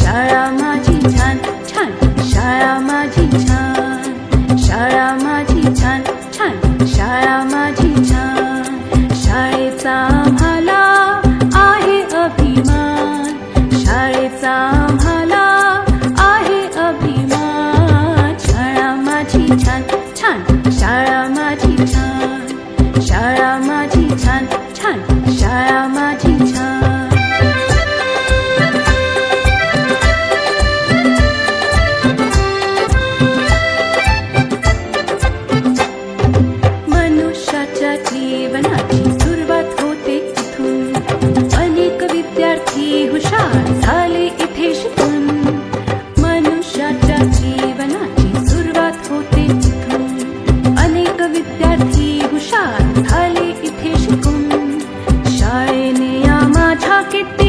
সারা মাঝি ছান ছান সারা মাঝি ছান সারা মাঝি ছান ছান সারা মাঝি ছান शाळेचा भाला आहे अभिमान शाळेचा भाला झाली इथे शिकून मनुष्याच्या जीवनाची सुरुवात होते तिथून अनेक विद्यार्थी हुशार झाले इथे शिकून शाळेने या माझ्या किती